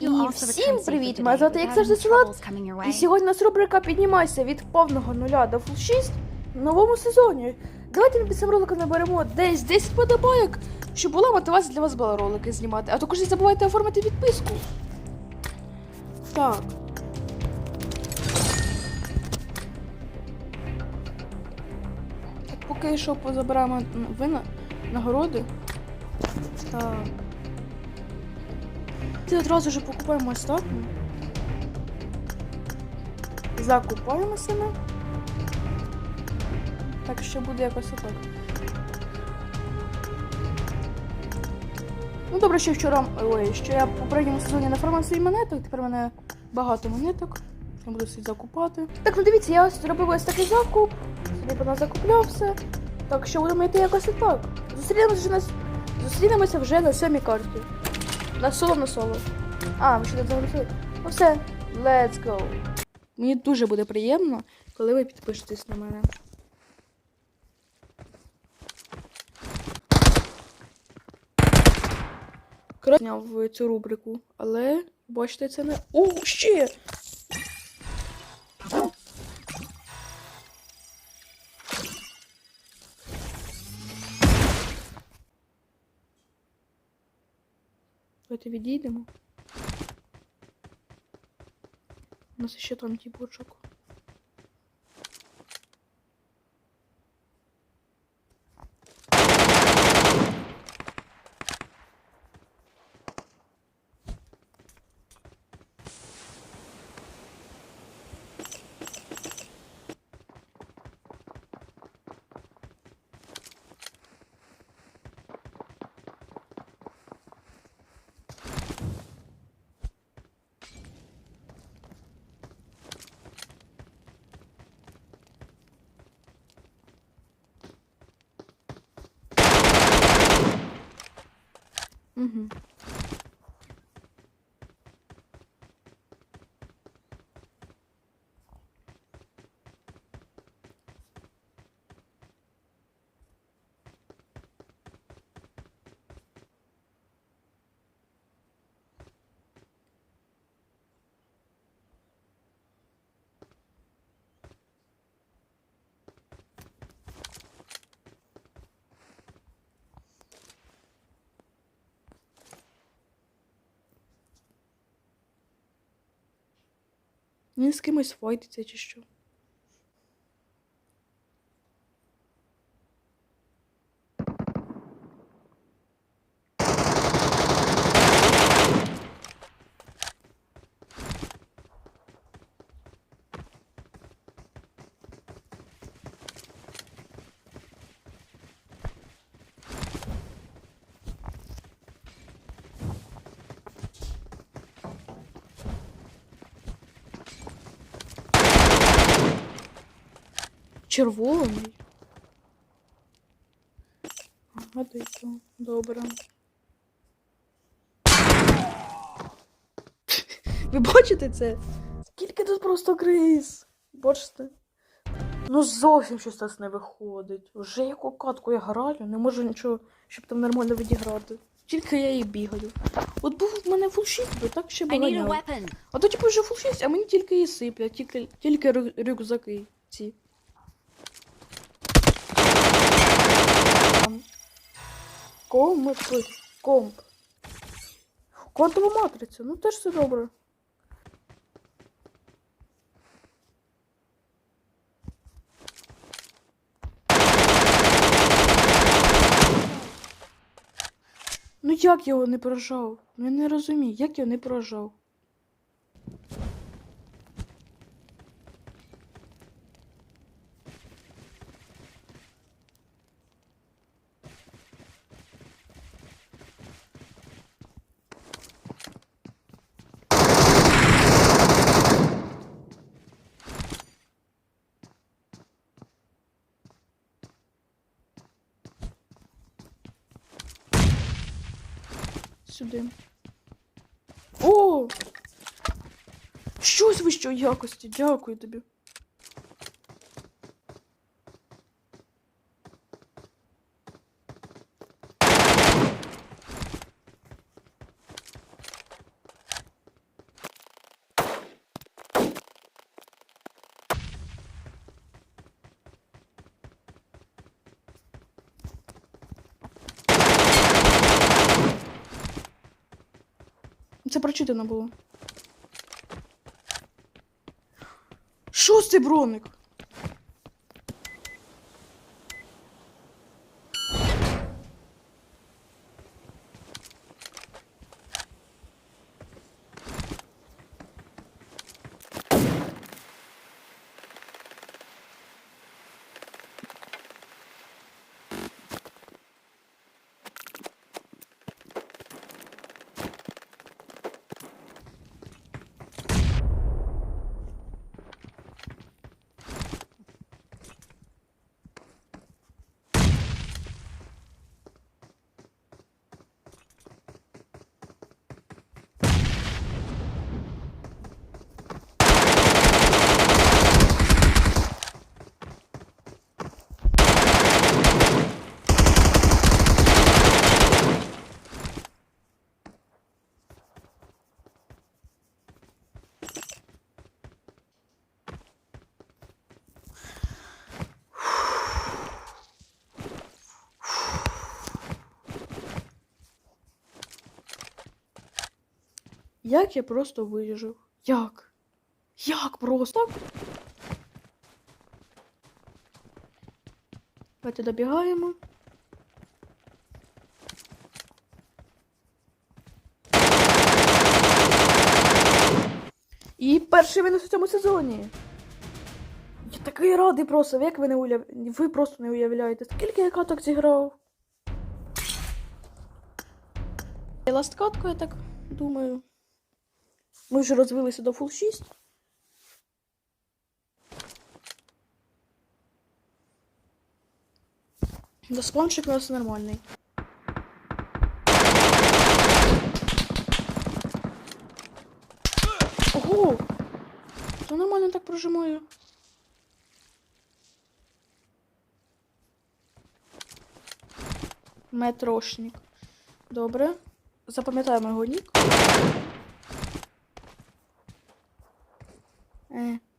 І всім привіт! Мене звати як завжди Салат. І сьогодні у нас рубрика Піднімайся від повного нуля до фул 6 в новому сезоні. Давайте ми під цим роликом наберемо десь 10 подобайок, щоб була мотивація для вас була ролики знімати. А також не забувайте оформити підписку. Так. Так, поки що позабираємо вина нагороди. Так. Ти одразу ж покупаємо остатню. Закупаємося ми. Так що буде якось отак. Ну добре, що вчора. Ой, що я в попередньому сезоні нафармив свій монеток, тепер в мене багато монеток. Я буду всі закупати. Так, ну дивіться, я ось зробив ось такий закуп. Собі вона закуплявся. Так що будемо йти якось отак. Зустрінемося вже на зустрінемося вже на сьомій карті. На соло на соло. А, ми ще не заголосили. Ну все, let's go. Мені дуже буде приємно, коли ви підпишетесь на мене. Кра- Зняв цю рубрику, але бачите, це не. О, ще! Давайте відійдемо. У нас ще там тіпочок. Угу. Він з кимось файтиться чи що. Червоний. Ага, дійсно. Добре. Ви бачите це? Скільки тут просто криз? Бачите? Ну зовсім щось нас не виходить. Вже яку катку я граю, не можу нічого, щоб там нормально відіграти. Тільки я і бігаю. От був в мене фул 6, би так ще було. А то типу вже фул 6, а мені тільки і сиплять, тільки, тільки рю- рюкзаки ці. Там. Комп. Комп. Квантова матриця, ну теж все добре. Ну як його не прожав? Ну я не розумію, як його не прожав. Сюди. О! Щось вищої якості, дякую тобі. Прочитано було. Шостий броник. Як я просто вижив? Як? Як просто? Давайте добігаємо. І перший винос у цьому сезоні. Я такий радий просто, як ви не уяв... Ви просто не уявляєте, скільки я каток зіграв. Ласт катку, я так думаю. Ми вже розвилися до фул 6. Заспончик у нас нормальний. Ого! То нормально так прожимаю. Метрошник. Добре. Запам'ятаємо його нік. 嗯。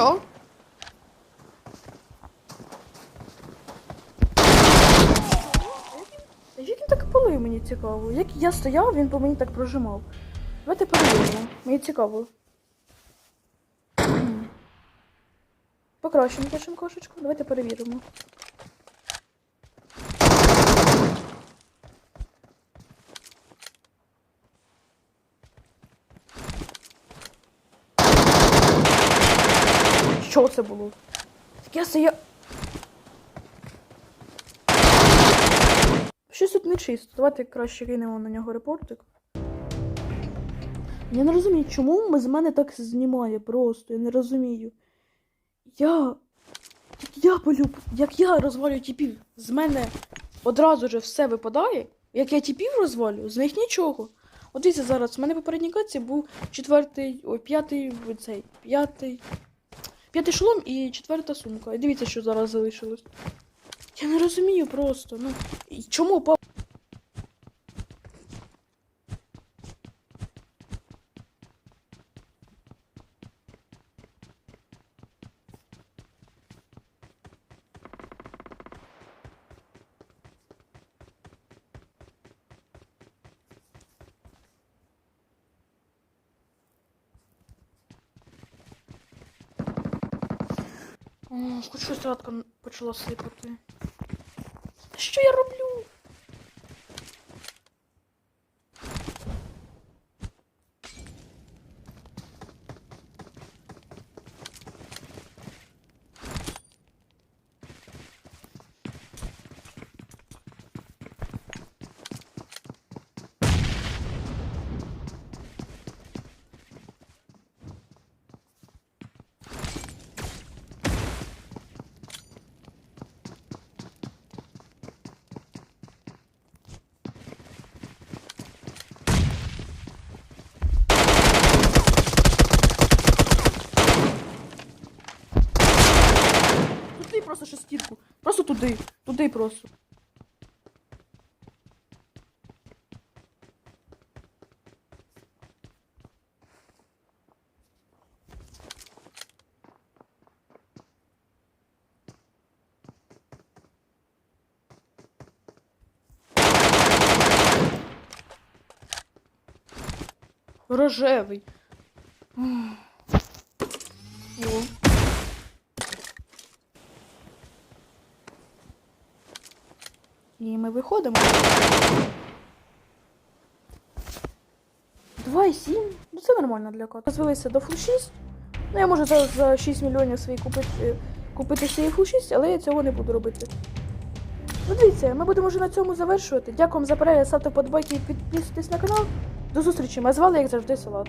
Що? Як він так полив, мені цікаво. Як я стояв, він по мені так прожимав. Давайте перевіримо. Мені цікаво. Покращимо пишемо кошечку. Давайте перевіримо. Що це було? Так я стояв. Щось тут не чисто. Давайте краще кинемо на нього репортик. Я не розумію, чому з мене так знімає просто. Я не розумію. Я. Як я полюб. Як я розвалюю тіпів, з мене одразу же все випадає. Як я тіпів розвалю, з них нічого. От дивіться зараз, в мене попередній каці був четвертий, ой, п'ятий, цей, п'ятий. П'ятий шолом і четверта сумка. І дивіться, що зараз залишилось. Я не розумію просто. Ну, чому па. О, хоч щось радка почала сипати. Що я роблю? Туди просто шестірку. Просто туди. Туди просто. Рожевий. Ах. О. І ми виходимо. 2,7. Ну це нормально для кота. Розвелися до фул 6. Ну я можу зараз за 6 мільйонів свої купити, купити свій фул 6, але я цього не буду робити. Ну дивіться, ми будемо вже на цьому завершувати. Дякую вам за перегляд, ставте вподобайки і підписуйтесь на канал. До зустрічі, мене звали, як завжди, Салат.